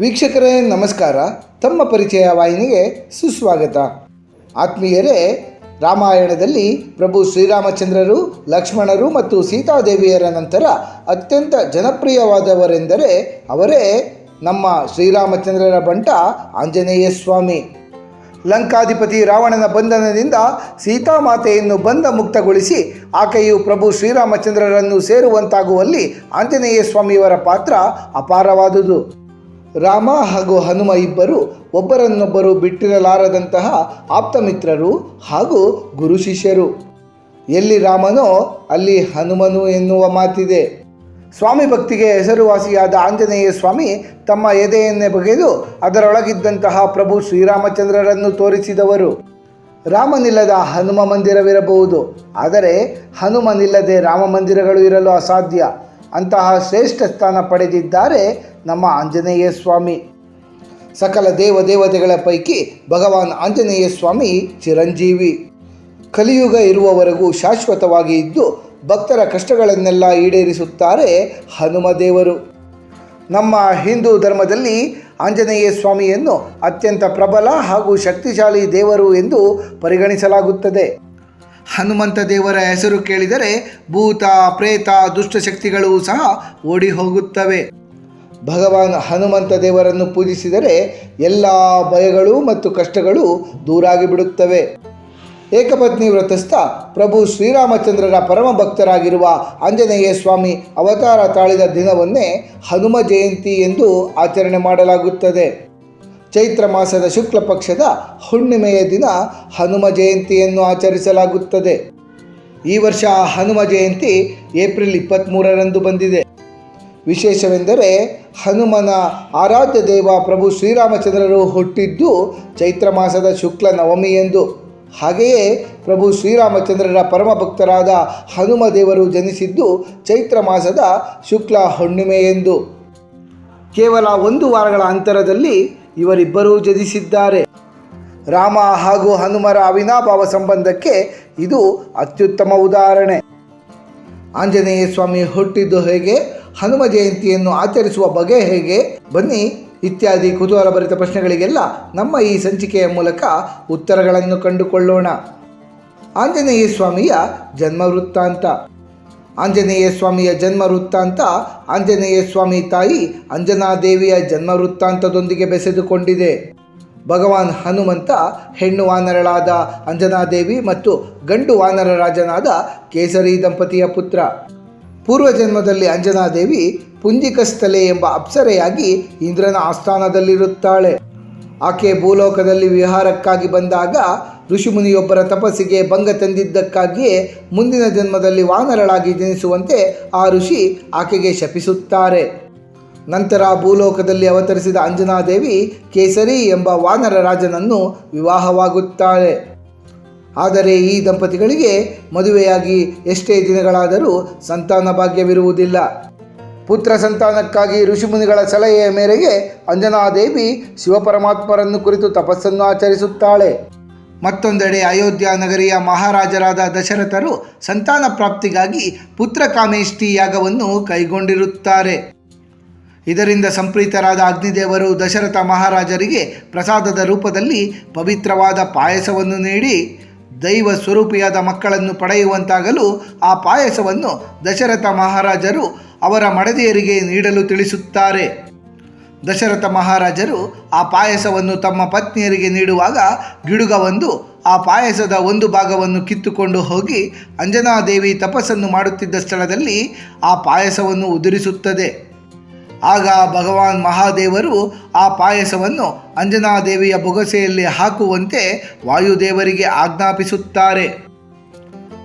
ವೀಕ್ಷಕರೇ, ನಮಸ್ಕಾರ. ತಮ್ಮ ಪರಿಚಯ ವಾಹಿನಿಗೆ ಸುಸ್ವಾಗತ. ಆತ್ಮೀಯರೇ, ರಾಮಾಯಣದಲ್ಲಿ ಪ್ರಭು ಶ್ರೀರಾಮಚಂದ್ರರು, ಲಕ್ಷ್ಮಣರು ಮತ್ತು ಸೀತಾದೇವಿಯರ ನಂತರ ಅತ್ಯಂತ ಜನಪ್ರಿಯವಾದವರೆಂದರೆ ಅವರೇ ನಮ್ಮ ಶ್ರೀರಾಮಚಂದ್ರರ ಬಂಟ ಆಂಜನೇಯ ಸ್ವಾಮಿ ಲಂಕಾಧಿಪತಿ ರಾವಣನ ಬಂಧನದಿಂದ ಸೀತಾಮಾತೆಯನ್ನು ಬಂಧ ಮುಕ್ತಗೊಳಿಸಿ ಆಕೆಯು ಪ್ರಭು ಶ್ರೀರಾಮಚಂದ್ರರನ್ನು ಸೇರುವಂತಾಗುವಲ್ಲಿ ಆಂಜನೇಯ ಸ್ವಾಮಿಯವರ ಪಾತ್ರ ಅಪಾರವಾದುದು. ರಾಮ ಹಾಗೂ ಹನುಮ ಇಬ್ಬರು ಒಬ್ಬರನ್ನೊಬ್ಬರು ಬಿಟ್ಟಿರಲಾರದಂತಹ ಆಪ್ತಮಿತ್ರರು ಹಾಗೂ ಗುರು ಶಿಷ್ಯರು. ಎಲ್ಲಿ ರಾಮನೋ ಅಲ್ಲಿ ಹನುಮನು ಎನ್ನುವ ಮಾತಿದೆ. ಸ್ವಾಮಿ ಭಕ್ತಿಗೆ ಹೆಸರುವಾಸಿಯಾದ ಆಂಜನೇಯ ಸ್ವಾಮಿ ತಮ್ಮ ಎದೆಯನ್ನೇ ಬಗೆದು ಅದರೊಳಗಿದ್ದಂತಹ ಪ್ರಭು ಶ್ರೀರಾಮಚಂದ್ರರನ್ನು ತೋರಿಸಿದವರು. ರಾಮನಿಲ್ಲದ ಹನುಮ ಮಂದಿರವಿರಬಹುದು, ಆದರೆ ಹನುಮನಿಲ್ಲದೆ ರಾಮ ಮಂದಿರಗಳು ಇರಲು ಅಸಾಧ್ಯ. ಅಂತಹ ಶ್ರೇಷ್ಠ ಸ್ಥಾನ ಪಡೆದಿದ್ದಾರೆ ನಮ್ಮ ಆಂಜನೇಯ ಸ್ವಾಮಿ. ಸಕಲ ದೇವ ದೇವತೆಗಳ ಪೈಕಿ ಭಗವಾನ್ ಆಂಜನೇಯ ಸ್ವಾಮಿ ಚಿರಂಜೀವಿ. ಕಲಿಯುಗ ಇರುವವರೆಗೂ ಶಾಶ್ವತವಾಗಿ ಇದ್ದು ಭಕ್ತರ ಕಷ್ಟಗಳನ್ನೆಲ್ಲ ಈಡೇರಿಸುತ್ತಾರೆ ಹನುಮ ದೇವರು. ನಮ್ಮ ಹಿಂದೂ ಧರ್ಮದಲ್ಲಿ ಆಂಜನೇಯ ಸ್ವಾಮಿಯನ್ನು ಅತ್ಯಂತ ಪ್ರಬಲ ಹಾಗೂ ಶಕ್ತಿಶಾಲಿ ದೇವರು ಎಂದು ಪರಿಗಣಿಸಲಾಗುತ್ತದೆ. ಹನುಮಂತ ದೇವರ ಹೆಸರು ಕೇಳಿದರೆ ಭೂತ, ಪ್ರೇತ ದುಷ್ಟಶಕ್ತಿಗಳು ಸಹ ಓಡಿ ಹೋಗುತ್ತವೆ. ಭಗವಾನ್ ಹನುಮಂತ ದೇವರನ್ನು ಪೂಜಿಸಿದರೆ ಎಲ್ಲ ಭಯಗಳು ಮತ್ತು ಕಷ್ಟಗಳು ದೂರಾಗಿ ಬಿಡುತ್ತವೆ. ಏಕಪತ್ನಿ ವ್ರತಸ್ಥ ಪ್ರಭು ಶ್ರೀರಾಮಚಂದ್ರರ ಪರಮ ಭಕ್ತರಾಗಿರುವ ಆಂಜನೇಯ ಸ್ವಾಮಿ ಅವತಾರ ತಾಳಿದ ದಿನವನ್ನೇ ಹನುಮ ಜಯಂತಿ ಎಂದು ಆಚರಣೆ ಮಾಡಲಾಗುತ್ತದೆ. ಚೈತ್ರ ಮಾಸದ ಶುಕ್ಲ ಪಕ್ಷದ ಹುಣ್ಣಿಮೆಯ ದಿನ ಹನುಮ ಜಯಂತಿಯನ್ನು ಆಚರಿಸಲಾಗುತ್ತದೆ. ಈ ವರ್ಷ ಹನುಮ ಜಯಂತಿ ಏಪ್ರಿಲ್ ಇಪ್ಪತ್ತ್ಮೂರರಂದು ಬಂದಿದೆ. ವಿಶೇಷವೆಂದರೆ ಹನುಮನ ಆರಾಧ್ಯ ದೇವ ಪ್ರಭು ಶ್ರೀರಾಮಚಂದ್ರರು ಹುಟ್ಟಿದ್ದು ಚೈತ್ರ ಮಾಸದ ಶುಕ್ಲ ನವಮಿ ಎಂದು ಹಾಗೆಯೇ ಪ್ರಭು ಶ್ರೀರಾಮಚಂದ್ರರ ಪರಮ ಭಕ್ತರಾದ ಹನುಮ ದೇವರು ಜನಿಸಿದ್ದು ಚೈತ್ರ ಮಾಸದ ಶುಕ್ಲ ಹುಣ್ಣಿಮೆಯೆಂದು. ಕೇವಲ ಒಂದು ವಾರಗಳ ಅಂತರದಲ್ಲಿ ಇವರಿಬ್ಬರೂ ಜನಿಸಿದ್ದಾರೆ. ರಾಮ ಹಾಗೂ ಹನುಮರ ಅವಿನಾಭಾವ ಸಂಬಂಧಕ್ಕೆ ಇದು ಅತ್ಯುತ್ತಮ ಉದಾಹರಣೆ. ಆಂಜನೇಯ ಸ್ವಾಮಿ ಹುಟ್ಟಿದ್ದು ಹೇಗೆ, ಹನುಮ ಜಯಂತಿಯನ್ನು ಆಚರಿಸುವ ಬಗೆ ಹೇಗೆ, ಬನ್ನಿ ಇತ್ಯಾದಿ ಕುತೂಹಲಭರಿತ ಪ್ರಶ್ನೆಗಳಿಗೆಲ್ಲ ನಮ್ಮ ಈ ಸಂಚಿಕೆಯ ಮೂಲಕ ಉತ್ತರಗಳನ್ನು ಕಂಡುಕೊಳ್ಳೋಣ. ಆಂಜನೇಯ ಸ್ವಾಮಿಯ ಜನ್ಮ ವೃತ್ತಾಂತ ಆಂಜನೇಯ ಸ್ವಾಮಿಯ ಜನ್ಮ ವೃತ್ತಾಂತ ಆಂಜನೇಯ ಸ್ವಾಮಿ ತಾಯಿ ಅಂಜನಾದೇವಿಯ ಜನ್ಮ ವೃತ್ತಾಂತದೊಂದಿಗೆ ಬೆಸೆದುಕೊಂಡಿದೆ. ಭಗವಾನ್ ಹನುಮಂತ ಹೆಣ್ಣು ವಾನರಳಾದ ಅಂಜನಾದೇವಿ ಮತ್ತು ಗಂಡು ವಾನರ ರಾಜನಾದ ಕೇಸರಿ ದಂಪತಿಯ ಪುತ್ರ. ಪೂರ್ವಜನ್ಮದಲ್ಲಿ ಅಂಜನಾದೇವಿ ಪುಂಜಿಕಸ್ಥಲೆ ಎಂಬ ಅಪ್ಸರೆಯಾಗಿ ಇಂದ್ರನ ಆಸ್ಥಾನದಲ್ಲಿರುತ್ತಾಳೆ. ಆಕೆ ಭೂಲೋಕದಲ್ಲಿ ವಿಹಾರಕ್ಕಾಗಿ ಬಂದಾಗ ಋಷಿಮುನಿಯೊಬ್ಬರ ತಪಸ್ಸಿಗೆ ಭಂಗ ತಂದಿದ್ದಕ್ಕಾಗಿಯೇ ಮುಂದಿನ ಜನ್ಮದಲ್ಲಿ ವಾನರಳಾಗಿ ಜನಿಸುವಂತೆ ಆ ಋಷಿ ಆಕೆಗೆ ಶಪಿಸುತ್ತಾರೆ. ನಂತರ ಭೂಲೋಕದಲ್ಲಿ ಅವತರಿಸಿದ ಅಂಜನಾದೇವಿ ಕೇಸರಿ ಎಂಬ ವಾನರ ರಾಜನನ್ನು ವಿವಾಹವಾಗುತ್ತಾಳೆ. ಆದರೆ ಈ ದಂಪತಿಗಳಿಗೆ ಮದುವೆಯಾಗಿ ಎಷ್ಟೇ ದಿನಗಳಾದರೂ ಸಂತಾನ ಭಾಗ್ಯವಿರುವುದಿಲ್ಲ. ಪುತ್ರ ಸಂತಾನಕ್ಕಾಗಿ ಋಷಿಮುನಿಗಳ ಸಲಹೆಯ ಮೇರೆಗೆ ಅಂಜನಾದೇವಿ ಶಿವಪರಮಾತ್ಮರನ್ನು ಕುರಿತು ತಪಸ್ಸನ್ನು ಆಚರಿಸುತ್ತಾಳೆ. ಮತ್ತೊಂದೆಡೆ ಅಯೋಧ್ಯ ನಗರಿಯ ಮಹಾರಾಜರಾದ ದಶರಥರು ಸಂತಾನ ಪ್ರಾಪ್ತಿಗಾಗಿ ಪುತ್ರ ಕಾಮೇಷ್ಠಿ ಯಾಗವನ್ನು ಕೈಗೊಂಡಿರುತ್ತಾರೆ. ಇದರಿಂದ ಸಂಪ್ರೀತರಾದ ಅಗ್ನಿದೇವರು ದಶರಥ ಮಹಾರಾಜರಿಗೆ ಪ್ರಸಾದದ ರೂಪದಲ್ಲಿ ಪವಿತ್ರವಾದ ಪಾಯಸವನ್ನು ನೀಡಿ ದೈವ ಸ್ವರೂಪಿಯಾದ ಮಕ್ಕಳನ್ನು ಪಡೆಯುವಂತಾಗಲು ಆ ಪಾಯಸವನ್ನು ದಶರಥ ಮಹಾರಾಜರು ಅವರ ಮಡದಿಯರಿಗೆ ನೀಡಲು ತಿಳಿಸುತ್ತಾರೆ. ದಶರಥ ಮಹಾರಾಜರು ಆ ಪಾಯಸವನ್ನು ತಮ್ಮ ಪತ್ನಿಯರಿಗೆ ನೀಡುವಾಗ ಗಿಡುಗವೊಂದು ಆ ಪಾಯಸದ ಒಂದು ಭಾಗವನ್ನು ಕಿತ್ತುಕೊಂಡು ಹೋಗಿ ಅಂಜನಾದೇವಿ ತಪಸ್ಸನ್ನು ಮಾಡುತ್ತಿದ್ದ ಸ್ಥಳದಲ್ಲಿ ಆ ಪಾಯಸವನ್ನು ಉದುರಿಸುತ್ತದೆ. ಆಗ ಭಗವಾನ್ ಮಹಾದೇವರು ಆ ಪಾಯಸವನ್ನು ಅಂಜನಾದೇವಿಯ ಬೊಗಸೆಯಲ್ಲಿ ಹಾಕುವಂತೆ ವಾಯುದೇವರಿಗೆ ಆಜ್ಞಾಪಿಸುತ್ತಾರೆ.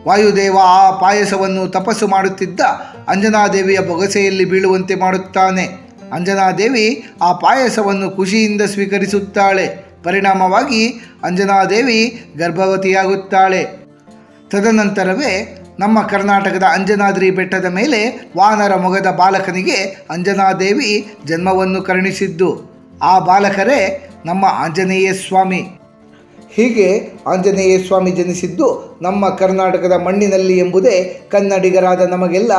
ವಾಯುದೇವ ಆ ಪಾಯಸವನ್ನು ತಪಸ್ಸು ಮಾಡುತ್ತಿದ್ದ ಅಂಜನಾದೇವಿಯ ಬೊಗಸೆಯಲ್ಲಿ ಬೀಳುವಂತೆ ಮಾಡುತ್ತಾನೆ. ಅಂಜನಾದೇವಿ ಆ ಪಾಯಸವನ್ನು ಖುಷಿಯಿಂದ ಸ್ವೀಕರಿಸುತ್ತಾಳೆ. ಪರಿಣಾಮವಾಗಿ ಅಂಜನಾದೇವಿ ಗರ್ಭವತಿಯಾಗುತ್ತಾಳೆ. ತದನಂತರವೇ ನಮ್ಮ ಕರ್ನಾಟಕದ ಅಂಜನಾದ್ರಿ ಬೆಟ್ಟದ ಮೇಲೆ ವಾನರ ಮೊಗದ ಬಾಲಕನಿಗೆ ಅಂಜನಾದೇವಿ ಜನ್ಮವನ್ನು ಕರುಣಿಸಿದ್ದು. ಆ ಬಾಲಕರೇ ನಮ್ಮ ಆಂಜನೇಯ ಸ್ವಾಮಿ. ಹೀಗೆ ಆಂಜನೇಯ ಸ್ವಾಮಿ ಜನಿಸಿದ್ದು ನಮ್ಮ ಕರ್ನಾಟಕದ ಮಣ್ಣಿನಲ್ಲಿ ಎಂಬುದೇ ಕನ್ನಡಿಗರಾದ ನಮಗೆಲ್ಲ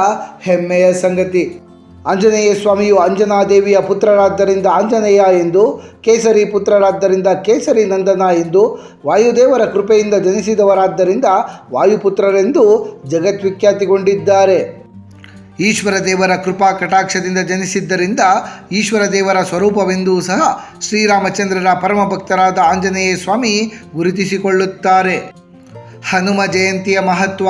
ಹೆಮ್ಮೆಯ ಸಂಗತಿ. ಆಂಜನೇಯ ಸ್ವಾಮಿಯು ಅಂಜನಾದೇವಿಯ ಪುತ್ರರಾದ್ದರಿಂದ ಆಂಜನೇಯ ಎಂದು, ಕೇಸರಿ ಪುತ್ರರಾದ್ದರಿಂದ ಕೇಸರಿ ನಂದನ ಎಂದು, ವಾಯುದೇವರ ಕೃಪೆಯಿಂದ ಜನಿಸಿದವರಾದ್ದರಿಂದ ವಾಯುಪುತ್ರರೆಂದು ಜಗದ್ವಿಖ್ಯಾತಿಗೊಂಡಿದ್ದಾರೆ. ಈಶ್ವರ ದೇವರ ಕೃಪಾ ಕಟಾಕ್ಷದಿಂದ ಜನಿಸಿದ್ದರಿಂದ ಈಶ್ವರ ದೇವರ ಸ್ವರೂಪವೆಂದೂ ಸಹ ಶ್ರೀರಾಮಚಂದ್ರರ ಪರಮ ಭಕ್ತರಾದ ಆಂಜನೇಯ ಸ್ವಾಮಿ ಗುರುತಿಸಿಕೊಳ್ಳುತ್ತಾರೆ. ಹನುಮ ಜಯಂತಿಯ ಮಹತ್ವ.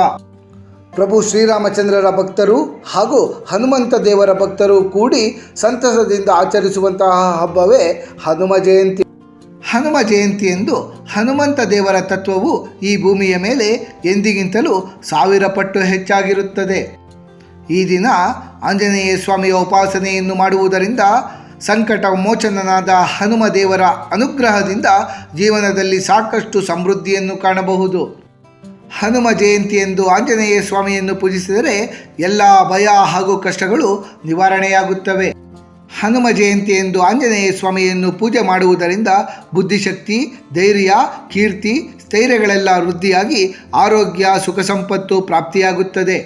ಪ್ರಭು ಶ್ರೀರಾಮಚಂದ್ರರ ಭಕ್ತರು ಹಾಗೂ ಹನುಮಂತ ದೇವರ ಭಕ್ತರು ಕೂಡಿ ಸಂತಸದಿಂದ ಆಚರಿಸುವಂತಹ ಹಬ್ಬವೇ ಹನುಮ ಜಯಂತಿ. ಹನುಮ ಜಯಂತಿ ಎಂದು ಹನುಮಂತ ದೇವರ ತತ್ವವು ಈ ಭೂಮಿಯ ಮೇಲೆ ಎಂದಿಗಿಂತಲೂ ಸಾವಿರ ಪಟ್ಟು ಹೆಚ್ಚಾಗಿರುತ್ತದೆ. ಈ ದಿನ ಆಂಜನೇಯ ಸ್ವಾಮಿಯ ಉಪಾಸನೆಯನ್ನು ಮಾಡುವುದರಿಂದ ಸಂಕಟ ಮೋಚನನಾದ ಹನುಮ ದೇವರ ಅನುಗ್ರಹದಿಂದ ಜೀವನದಲ್ಲಿ ಸಾಕಷ್ಟು ಸಮೃದ್ಧಿಯನ್ನು ಕಾಣಬಹುದು. ಹನುಮ ಜಯಂತಿ ಎಂದು ಆಂಜನೇಯ ಸ್ವಾಮಿಯನ್ನು ಪೂಜಿಸಿದರೆ ಎಲ್ಲ ಭಯ ಹಾಗೂ ಕಷ್ಟಗಳು ನಿವಾರಣೆಯಾಗುತ್ತವೆ. ಹನುಮ ಜಯಂತಿ ಎಂದು ಆಂಜನೇಯ ಸ್ವಾಮಿಯನ್ನು ಪೂಜೆ ಮಾಡುವುದರಿಂದ ಬುದ್ಧಿಶಕ್ತಿ, ಧೈರ್ಯ, ಕೀರ್ತಿ, ಸ್ಥೈರ್ಯಗಳೆಲ್ಲ ವೃದ್ಧಿಯಾಗಿ ಆರೋಗ್ಯ, ಸುಖ ಸಂಪತ್ತು ಪ್ರಾಪ್ತಿಯಾಗುತ್ತದೆ.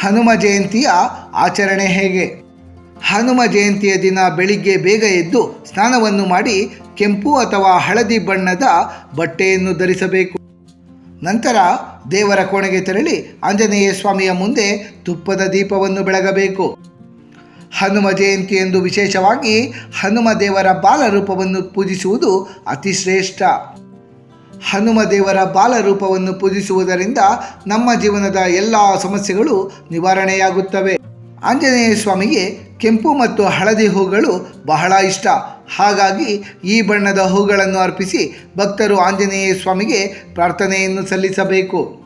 ಹನುಮ ಜಯಂತಿಯ ಆಚರಣೆ ಹೇಗೆ? ಹನುಮ ಜಯಂತಿಯ ದಿನ ಬೆಳಿಗ್ಗೆ ಬೇಗ ಎದ್ದು ಸ್ನಾನವನ್ನು ಮಾಡಿ ಕೆಂಪು ಅಥವಾ ಹಳದಿ ಬಣ್ಣದ ಬಟ್ಟೆಯನ್ನು ಧರಿಸಬೇಕು. ನಂತರ ದೇವರ ಕೋಣೆಗೆ ತೆರಳಿ ಆಂಜನೇಯ ಸ್ವಾಮಿಯ ಮುಂದೆ ತುಪ್ಪದ ದೀಪವನ್ನು ಬೆಳಗಬೇಕು. ಹನುಮ ಜಯಂತಿ ಎಂದು ವಿಶೇಷವಾಗಿ ಹನುಮ ದೇವರ ಬಾಲರೂಪವನ್ನು ಪೂಜಿಸುವುದು ಅತಿ ಶ್ರೇಷ್ಠ ಹನುಮ ದೇವರ ಬಾಲರೂಪವನ್ನು ಪೂಜಿಸುವುದರಿಂದ ನಮ್ಮ ಜೀವನದ ಎಲ್ಲ ಸಮಸ್ಯೆಗಳು ನಿವಾರಣೆಯಾಗುತ್ತವೆ. ಆಂಜನೇಯ ಸ್ವಾಮಿಗೆ ಕೆಂಪು ಮತ್ತು ಹಳದಿ ಹೂಗಳು ಬಹಳ ಇಷ್ಟ. ಹಾಗಾಗಿ ಈ ಬಣ್ಣದ ಹೂಗಳನ್ನು ಅರ್ಪಿಸಿ ಭಕ್ತರು ಆಂಜನೇಯ ಸ್ವಾಮಿಗೆ ಪ್ರಾರ್ಥನೆಯನ್ನು ಸಲ್ಲಿಸಬೇಕು.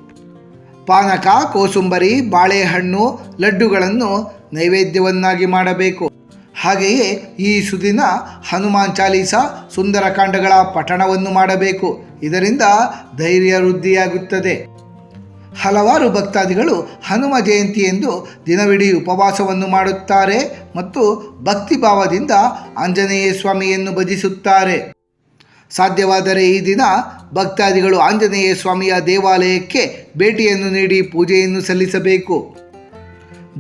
ಪಾನಕ, ಕೋಸುಂಬರಿ, ಬಾಳೆಹಣ್ಣು, ಲಡ್ಡುಗಳನ್ನು ನೈವೇದ್ಯವನ್ನಾಗಿ ಮಾಡಬೇಕು. ಹಾಗೆಯೇ ಈ ಸುದಿನ ಹನುಮಾನ್ ಚಾಲೀಸ, ಸುಂದರಕಾಂಡಗಳ ಪಠಣವನ್ನು ಮಾಡಬೇಕು. ಇದರಿಂದ ಧೈರ್ಯ ವೃದ್ಧಿಯಾಗುತ್ತದೆ. ಹಲವಾರು ಭಕ್ತಾದಿಗಳು ಹನುಮ ಜಯಂತಿ ಎಂದು ದಿನವಿಡೀ ಉಪವಾಸವನ್ನು ಮಾಡುತ್ತಾರೆ ಮತ್ತು ಭಕ್ತಿಭಾವದಿಂದ ಆಂಜನೇಯ ಸ್ವಾಮಿಯನ್ನು ಭಜಿಸುತ್ತಾರೆ. ಸಾಧ್ಯವಾದರೆ ಈ ದಿನ ಭಕ್ತಾದಿಗಳು ಆಂಜನೇಯ ಸ್ವಾಮಿಯ ದೇವಾಲಯಕ್ಕೆ ಭೇಟಿಯನ್ನು ನೀಡಿ ಪೂಜೆಯನ್ನು ಸಲ್ಲಿಸಬೇಕು.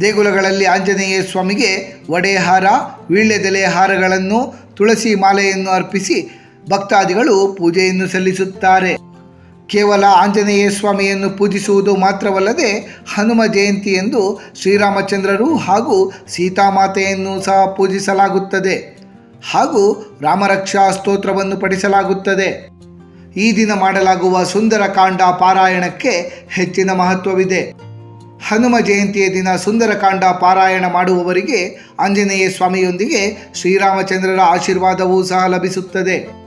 ದೇಗುಲಗಳಲ್ಲಿ ಆಂಜನೇಯ ಸ್ವಾಮಿಗೆ ವಡೆಹಾರ ವೀಳ್ಯದೆಲೆ ಹಾರಗಳನ್ನು, ತುಳಸಿ ಮಾಲೆಯನ್ನು ಅರ್ಪಿಸಿ ಭಕ್ತಾದಿಗಳು ಪೂಜೆಯನ್ನು ಸಲ್ಲಿಸುತ್ತಾರೆ. ಕೇವಲ ಆಂಜನೇಯ ಸ್ವಾಮಿಯನ್ನು ಪೂಜಿಸುವುದು ಮಾತ್ರವಲ್ಲದೆ ಹನುಮ ಜಯಂತಿ ಎಂದು ಶ್ರೀರಾಮಚಂದ್ರರು ಹಾಗೂ ಸೀತಾಮಾತೆಯನ್ನು ಸಹ ಪೂಜಿಸಲಾಗುತ್ತದೆ ಹಾಗೂ ರಾಮರಕ್ಷಾ ಸ್ತೋತ್ರವನ್ನು ಪಡಿಸಲಾಗುತ್ತದೆ ಈ ದಿನ ಮಾಡಲಾಗುವ ಸುಂದರಕಾಂಡ ಪಾರಾಯಣಕ್ಕೆ ಹೆಚ್ಚಿನ ಮಹತ್ವವಿದೆ. ಹನುಮ ಜಯಂತಿಯ ದಿನ ಸುಂದರಕಾಂಡ ಪಾರಾಯಣ ಮಾಡುವವರಿಗೆ ಆಂಜನೇಯ ಸ್ವಾಮಿಯೊಂದಿಗೆ ಶ್ರೀರಾಮಚಂದ್ರರ ಆಶೀರ್ವಾದವೂ ಸಹ ಲಭಿಸುತ್ತದೆ.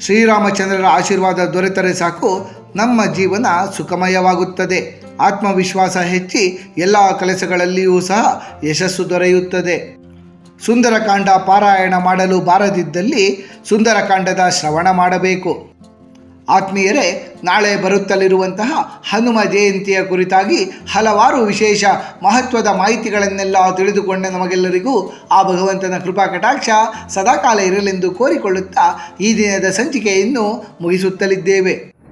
ಶ್ರೀರಾಮಚಂದ್ರರ ಆಶೀರ್ವಾದ ದೊರೆತರೆ ಸಾಕು. ನಮ್ಮ ಜೀವನ ಸುಖಮಯವಾಗುತ್ತದೆ. ಆತ್ಮವಿಶ್ವಾಸ ಹೆಚ್ಚಿ ಎಲ್ಲ ಕೆಲಸಗಳಲ್ಲಿಯೂ ಸಹ ಯಶಸ್ಸು ದೊರೆಯುತ್ತದೆ. ಸುಂದರಕಾಂಡ ಪಾರಾಯಣ ಮಾಡಲು ಬಾರದಿದ್ದಲ್ಲಿ ಸುಂದರಕಾಂಡದ ಶ್ರವಣ ಮಾಡಬೇಕು. ಆತ್ಮೀಯರೇ, ನಾಳೆ ಬರುತ್ತಲಿರುವಂತಹ ಹನುಮ ಜಯಂತಿಯ ಕುರಿತಾಗಿ ಹಲವಾರು ವಿಶೇಷ ಮಹತ್ವದ ಮಾಹಿತಿಗಳನ್ನೆಲ್ಲ ತಿಳಿದುಕೊಂಡ ನಮಗೆಲ್ಲರಿಗೂ ಆ ಭಗವಂತನ ಕೃಪಾ ಕಟಾಕ್ಷ ಸದಾಕಾಲ ಇರಲೆಂದು ಕೋರಿಕೊಳ್ಳುತ್ತಾ ಈ ದಿನದ ಸಂಚಿಕೆಯನ್ನು ಮುಗಿಸುತ್ತಲಿದ್ದೇವೆ.